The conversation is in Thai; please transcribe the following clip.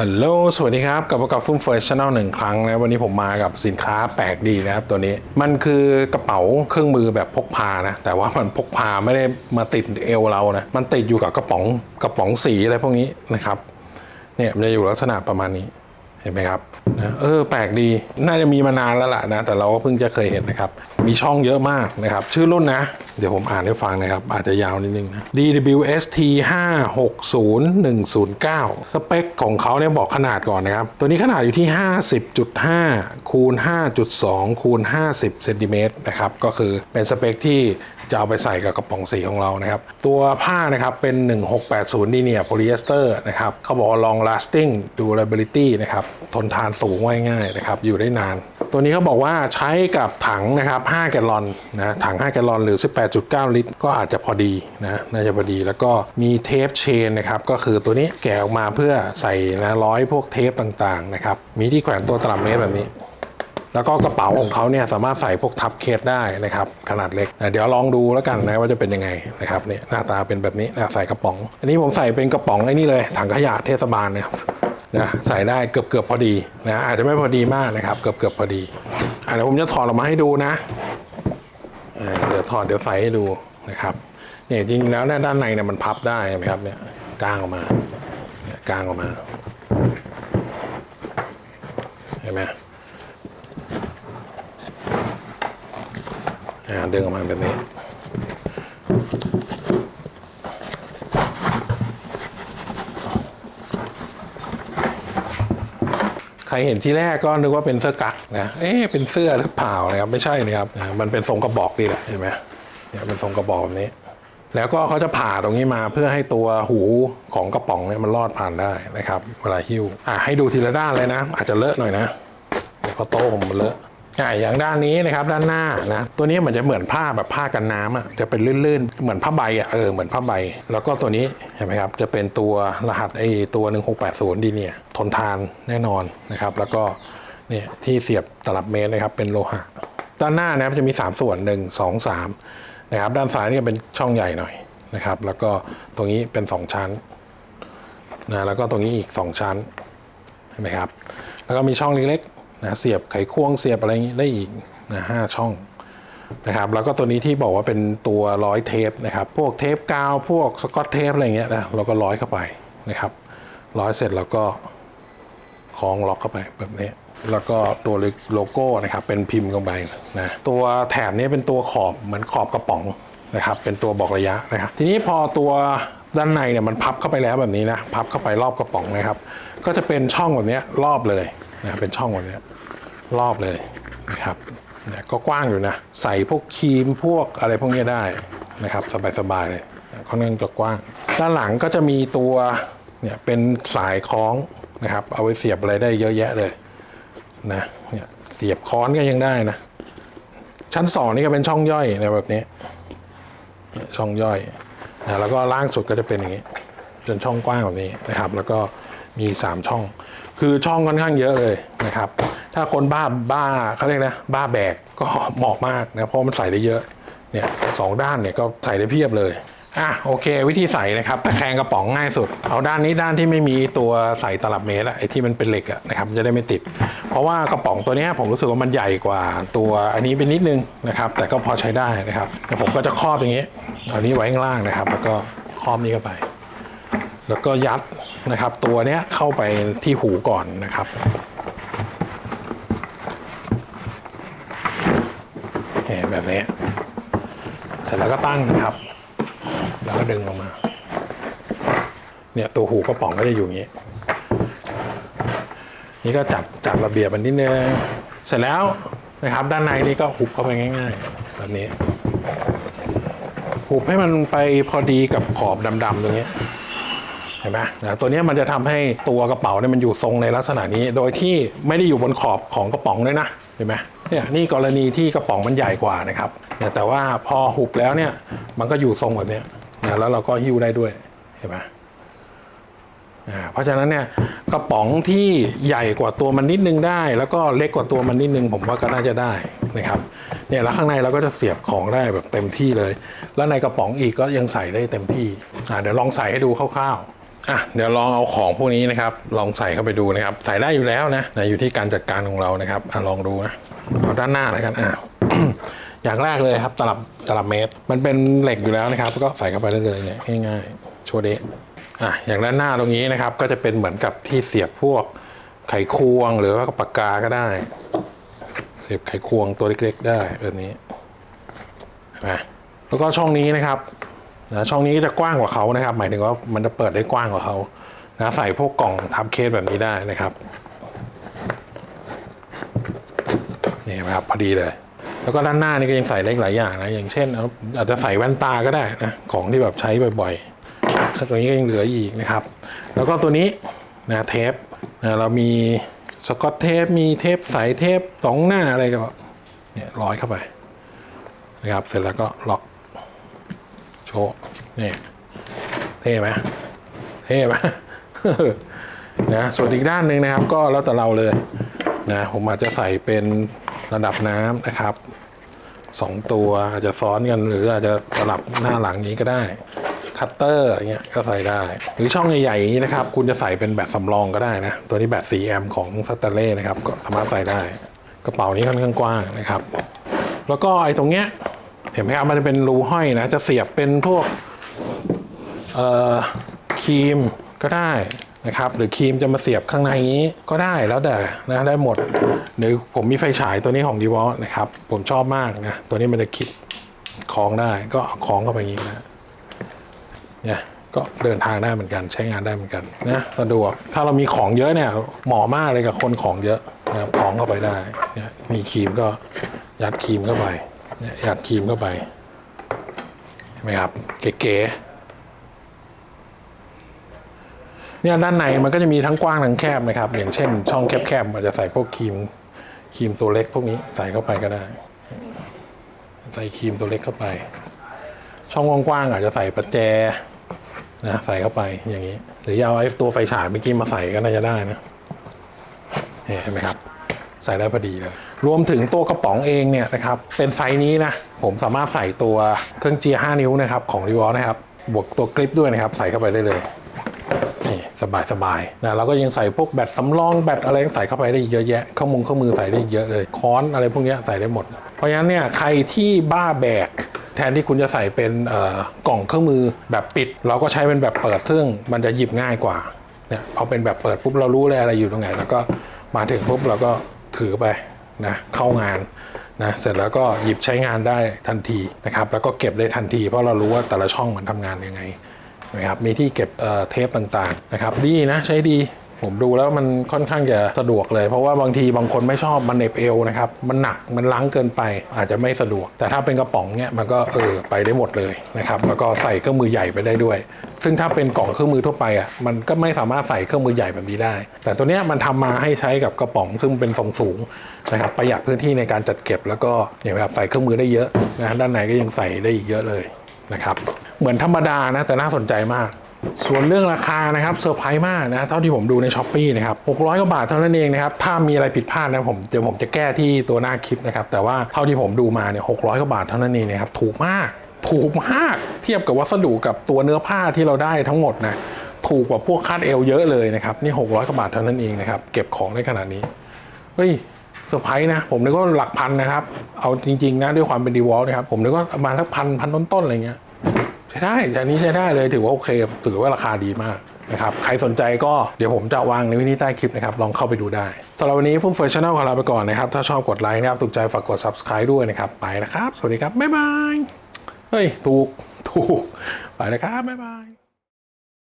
ฮัลโหล สวัสดีครับ กลับมากับฟุ้มเฟิร์สชาแนลหนึ่งครั้งนะ วันนี้ผมมากับสินค้าแปลกดีนะครับตัวนี้ มันคือกระเป๋าเครื่องมือแบบพกพานะ แต่ว่ามันพกพาไม่ได้มาติดเอวเรานะ มันติดอยู่กับกระป๋องกระป๋องสีอะไรพวกนี้นะครับ เนี่ยมันจะอยู่ลักษณะประมาณนี้ เห็นไหมครับนะเออแปลกดีน่าจะมีมานานแล้วล่ะนะแต่เราก็เพิ่งจะเคยเห็นนะครับ มีช่องเยอะมากนะครับ ชื่อรุ่นนะ เดี๋ยวผมอ่านให้ฟังนะครับ อาจจะยาวนิดนึงนะ DWST 560109 สเปคของเขาเนี่ยบอกขนาดก่อนนะครับ ตัวนี้ขนาดอยู่ที่ 50.5 คูณ 5.2 คูณ 50 เซนติเมตรนะครับ ก็คือเป็นสเปคที่จะเอาไปใส่กับกระป๋องสีของเรานะครับ ตัวผ้านะครับเป็น 1680ดีเนียโพลีเอสเตอร์นะครับเขาบอกว่า long lasting durability นะครับทนทานสูงไว่าง่ายนะครับ อยู่ได้นาน ตัวนี้เขาบอกว่าใช้กับถังนะครับ 5 แกลลอนนะถัง 5 แกลลอนหรือ 18.9 ลิตร ก็อาจจะพอดีนะน่าจะพอดีแล้วก็มีเทปเชนนะครับ ก็คือตัวนี้แกะออกมาเพื่อใส่นะร้อยพวกเทปต่างๆนะครับ มีที่แขวนตัวตลับเมตรแบบนี้แล้วก็กระเป๋าของเขาเนี่ยสามารถใส่พวกทับเคสได้นะครับขนาดเล็กนะเดี๋ยวลองดูแล้วกันนะว่าจะเป็นยังไงนะครับเนี่ยหน้าตาเป็นแบบนี้นะใส่กระป๋อง อันนี้ผมใส่เป็นกระป๋องไอ้นี่เลยถังขยะเทศบาลเนี่ย นะใส่ได้เกือบเกือบพอดีนะอาจจะไม่พอดีมากนะครับ เกือบเกือบพอดีอะเดี๋ยวผมจะถอดออกมาให้ดูนะเดี๋ยวถอดเดี๋ยวใส่ให้ดูนะครับเนี่ยจริงๆแล้วเนี่ยด้านในเนี่ยมันพับได้นไหมครับเนี่ยกางออกมากางออกมาเห็นไหมอ่าดึงออกมาแบบนี้ รเห็นที่แรกก็นึกว่าเป็นเสื้อกั๊กนะเอ๊ะเป็นเสื้อหรือเปล่านะครับไม่ใช่นะครับมันเป็นทรงกระบอกดีแหละเห็นไหมเนี่ยเป็นทรงกระบอกแบบนี้ แล้วก็เขาจะผ่าตรงนี้มาเพื่อให้ตัวหูของกระป๋องเนี่ยมันลอดผ่านได้นะครับ เวลาหิ้วอะให้ดูทีละด้านเลยนะ อาจจะเลอะหน่อยนะเพราะโต๊ะผมมันเลอะ อ่าอย่างด้านนี้นะครับด้านหน้านะตัวนี้มือนจะเหมือนผ้าแบบผ้ากันน้ำอะจะเป็นลื่นๆ เหมือนผ้าใบอะเออเหมือนผ้าใบ แล้วก็ตัวนี้เห็นไหมครับจะเป็นตัวรหัสไอ้ตัว 1680ดีเนี่ยทนทานแน่นอนนะครับ แล้วก็เนี่ยที่เสียบตลับเมตรนะครับเป็นโลหะ ด้านหน้านะครับจะมี 3 ส่วน 1 2 3นะครับด้านซ้ายนี่เป็นช่องใหญ่หน่อยนะครับ แล้วก็ตรงนี้เป็น 2 ชั้นนะแล้วก็ตรงนี้อีก 2 ชั้นเห็นไหมครับแล้วก็มีช่องเล็กๆ นะเสียบไขควงเสียบอะไรอย่างนี้ได้อีกนะห้าช่องนะครับแล้วก็ตัวนี้ที่บอกว่าเป็นตัวร้อยเทปนะครับ พวกเทปกาว พวกสกอตเทปอะไรอย่างเงี้ยนะเราก็ร้อยเข้าไปนะครับ ร้อยเสร็จแล้วก็คล้องล็อกเข้าไปแบบนี้ แล้วก็ตัวโลโก้นะครับเป็นพิมพ์ลงไปนะตัวแถบนี้เป็นตัวขอบเหมือนขอบกระป๋องนะครับ เป็นตัวบอกระยะนะครับ ทีนี้พอตัวด้านในเนี่ยมันพับเข้าไปแล้วแบบนี้นะพับเข้าไปรอบกระป๋องนะครับ ก็จะเป็นช่องแบบนี้รอบเลย นะเป็นช่องแบบนี้รอบเลยนะครับเนี่ยก็กว้างอยู่นะ ใส่พวกครีมพวกอะไรพวกนี้ได้นะครับสบายๆเลยค่อนข้างจะกว้าง ด้านหลังก็จะมีตัวเนี่ยเป็นสายคล้องนะครับเอาไว้เสียบอะไรได้เยอะแยะเลยนะเนี่ยเสียบค้อนก็ยังได้นะ ชั้นสองนี่ก็เป็นช่องย่อยในแบบนี้ช่องย่อยนะแล้วก็ล่างสุดก็จะเป็นอย่างนี้จนช่องกว้างแบบนี้นะครับ แล้วก็มี 3 ช่อง คือช่องค่อนข้างเยอะเลยนะครับ ถ้าคนบ้าบ้าเขาเรียกนะบ้าแบกก็เหมาะมากนะเพราะมันใส่ได้เยอะเนี่ยสองด้านเนี่ยก็ใส่ได้เพียบเลยอะโอเค วิธีใส่นะครับตะแคงกระป๋องง่ายสุด เอาด้านนี้ด้านที่ไม่มีตัวใส่ตลับเมตรอะไอ้ที่มันเป็นเหล็กอะนะครับจะได้ไม่ติด เพราะว่ากระป๋องตัวเนี้ยผมรู้สึกว่ามันใหญ่กว่าตัวอันนี้เป็นนิดนึงนะครับ แต่ก็พอใช้ได้นะครับผมก็จะครอบอย่างนี้เอานี้ไว้ข้างล่างนะครับ แล้วก็ครอบนี้เข้าไป แล้วก็ยัด นะครับ ตัวเนี้ยเข้าไปที่หูก่อนนะครับแหมแบบนี้ เสร็จแล้วก็ตั้งนะครับ แล้วก็ดึงออกมา เนี่ยตัวหูกระป๋องก็จะอยู่อย่างนี้ นี่ก็จัดจัดระเบียบมันนิดนึงเสร็จแล้วนะครับด้านในนี่ก็หุบเข้าไปง่าย ๆ แบบนี้ หุบให้มันไปพอดีกับขอบดำๆตรงนี้ ห็นไหมนะตัวนี้มันจะทำให้ตัวกระเป๋าเนี่ยมันอยู่ทรงในลักษณะนี้ โดยที่ไม่ได้อยู่บนขอบของกระป๋องด้วยนะเห็นไหมเนี่ยนี่กรณีที่กระป๋องมันใหญ่กว่านะครับแต่ว่าพอหุบแล้วเนี่ยมันก็อยู่ทรงแบบนี้นะแล้วเราก็หิ้วได้ด้วยเห็นไหมเพราะฉะนั้นเนี่ยกระป๋องที่ใหญ่กว่าตัวมันนิดนึงได้ แล้วก็เล็กกว่าตัวมันนิดนึง ผมว่าก็น่าจะได้นะครับเนี่ยแล้วข้างในเราก็จะเสียบของได้แบบเต็มที่เลย แล้วในกระป๋องอีกก็ยังใส่ได้เต็มที่อ่าเดี๋ยวลองใส่ให้ดูคร่าว อะเดี๋ยวลองเอาของพวกนี้นะครับ ลองใส่เข้าไปดูนะครับ ใส่ได้อยู่แล้วนะนะอยู่ที่การจัดการของเรานะครับอะลองดูนะเอาด้านหน้าเลยกันอะอย่างแรกเลยครับตลับตลับเมตร มันเป็นเหล็กอยู่แล้วนะครับ ก็ใส่เข้าไปได้เลยเนี่ยง่ายๆโชว์เดะอะอย่างด้านหน้าตรงนี้นะครับ ก็จะเป็นเหมือนกับที่เสียบพวกไขควงหรือว่าปากกาก็ได้ เสียบไขควงตัวเล็กๆ ได้แบบนี้นไหมแล้วก็ช่องนี้นะครับ นะช่องนี้จะกว้างกว่าเขานะครับ หมายถึงว่ามันจะเปิดได้กว้างกว่าเขานะใส่พวกกล่องทับเคสแบบนี้ได้นะครับนี่นไหมครับพอดีเลย แล้วก็ด้านหน้านี่ก็ยังใส่ได้หลายอย่างนะอย่างเช่น อาจจะใส่แว่นตาก็ได้นะของที่แบบใช้บ่อยๆตัวนี้ก็ยังเหลืออีกนะครับ แล้วก็ตัวนี้นะเทปนะเรามีสกอตเทปมีเทปใสเทปสองหน้าอะไรก็เนี่ยร้อยเข้าไปนะครับเสร็จแล้วก็ล็อก ชว์นี่เท่ไหมเท่ไหมนะส่วนอีกด้านหนึ่งนะครับ ก็แล้วแต่เราเลยนะผมอาจจะใส่เป็นระดับน้ำนะครับสองตัวอาจจะซ้อนกันหรืออาจจะสลับหน้าหลังนี้ก็ได้คัตเตอร์อย่างเงี้ยก็ใส่ได้ หรือช่องใหญ่ๆอย่างนี้นะครับ คุณจะใส่เป็นแบตสำรองก็ได้นะ ตัวนี้แบต 4 แอมของสเตเล่นะครับ ก็สามารถใส่ได้ กระเป๋านี้ค่อนข้างกว้างนะครับ แล้วก็ไอ้ตรงเนี้ย เห็นไหมครับมันจะเป็นรูห้อยนะจะเสียบเป็นพวกครีมก็ได้นะครับ หรือครีมจะมาเสียบข้างในนี้ก็ได้แล้วแต่นะได้หมด หรือผมมีไฟฉายตัวนี้ของ d ีวอลนะครับ ผมชอบมากนะ ตัวนี้มันจะคิดคล้องได้ก็เอาคล้องเข้าไปอย่างนี้นะเนี่ยก็เดินทางได้เหมือนกันใช้งานได้เหมือนกันนะสะดวกถ้าเรามีของเยอะเนี่ยเหมาะมากเลยกับคนของเยอะนะครับคล้องเข้าไปได้เนี่ยมีครีมก็ยัดครีมเข้าไป เนี่ยยัดครีมเข้าไปเห็นไหมครับ เก๋ๆเนี่ยด้านในมันก็จะมีทั้งกว้างทั้งแคบนะครับ อย่างเช่น ช่องแคบๆมันจะใส่พวกครีมครีมตัวเล็กพวกนี้ใส่เข้าไปก็ได้ ใส่ครีมตัวเล็กเข้าไป ช่องกว้างๆอาจจะใส่ประแจนะใส่เข้าไปอย่างนี้หรือเอาไอ้ตัวไฟฉายเมื่อกี้มาใส่ก็น่าจะได้นะเนี่ยเห็นไหมครับ ใส่ได้พอดีเลย รวมถึงตัวกระป๋องเองเนี่ยนะครับเป็นไซส์นี้นะผมสามารถใส่ตัวเครื่องเจียร์5นิ้วนะครับของรีวอลนะครับบวกตัวกริปด้วยนะครับ ใส่เข้าไปได้เลยนี่สบายสบายนะเราก็ยังใส่พวกแบตสำรองแบตอะไรใส่เข้าไปได้เยอะแยะข้อมูลข้อมือใส่ได้เยอะเลยค้อนอะไรพวกนี้ใส่ได้หมด เพราะฉะนั้นเนี่ยใครที่บ้าแบกแทนที่คุณจะใส่เป็นกล่องเครื่องมือแบบปิด เราก็ใช้เป็นแบบเปิดซึ่งมันจะหยิบง่ายกว่าเนี่ยพอเป็นแบบเปิดปุ๊บเรารู้เลยอะไรอยู่ตรงไหน แล้วก็มาถึงปุ๊บเราก็ถือไป นะเข้างานนะเสร็จแล้วก็หยิบใช้งานได้ทันทีนะครับแล้วก็เก็บได้ทันที เพราะเรารู้ว่าแต่ละช่องมันทำงานยังไงนะครับมีที่เก็บเเทปต่างๆนะครับดีนะใช้ดี ผมดูแล้วมันค่อนข้างจะสะดวกเลย เพราะว่าบางทีบางคนไม่ชอบมันเน็บเอวนะครับ มันหนักมันล้างเกินไป อาจจะไม่สะดวก แต่ถ้าเป็นกระป๋องเนี่ยมันก็เออไปได้หมดเลยนะครับแล้วก็ใส่เครื่องมือใหญ่ไปได้ด้วย ซึ่งถ้าเป็นกล่องเครื่องมือทั่วไปอะมันก็ไม่สามารถใส่เครื่องมือใหญ่แบบนี้ได้ แต่ตัวเนี้ยมันทำมาให้ใช้กับกระป๋องซึ่งเป็นทรงสูงนะครับประหยัดพื้นที่ในการจัดเก็บ แล้วก็เนี่ยครับใส่เครื่องมือได้เยอะนะด้านในก็ยังใส่ได้อีกเยอะเลยนะครับเหมือนธรรมดานะแต่น่าสนใจมาก ส่วนเรื่องราคานะครับเซอร์ไพรส์มากนะเท่าที่ผมดูในช้อปปีนะครับ600กว่าบาทเท่านั้นเองนะครับถ้ามีอะไรผิดพลาดนะผมเดี๋ยวผมจะแก้ที่ตัวหน้าคลิปนะครับแต่ว่าเท่าที่ผมดูมาเนี่ย600กว่าบาทเท่านั้นเองนะครับถูกมากถูกมากเทียบกับวัสดุกับตัวเนื้อผ้าที่เราได้ทั้งหมดนะถูกกว่าพวกคาดเอวเยอะเลยนะครับนี่600กว่าบาทเท่านั้นเองนะครับเก็บของได้ขนาดนี้เฮ้ยเซอร์ไพรส์นะผมนึกว่าหลักพันนะครับเอาจริงๆนะด้วยความเป็นดีวอลนะครับผมนึกว่าประมาณสักพันพันต้นๆอะไรเงี้ย ช้ได้อันนี้ใช้ได้เลยถือว่าโอเคถือว่าราคาดีมากนะครับใครสนใจก็เดี๋ยวผมจะวางในวินี้ใต้คลิปนะครับ ลองเข้าไปดูได้สำหรับวันนี้ฟุ้มเฟอร์ชั่นแนลของเราไปก่อนนะครับ ถ้าชอบกดไลค์นะครับ ถูกใจฝากกด subscribe ด้วยนะครับ ไปนะครับ สวัสดีครับ บ๊ายบาย เฮ้ย ถูก ถูก ไปนะครับ บ๊ายบาย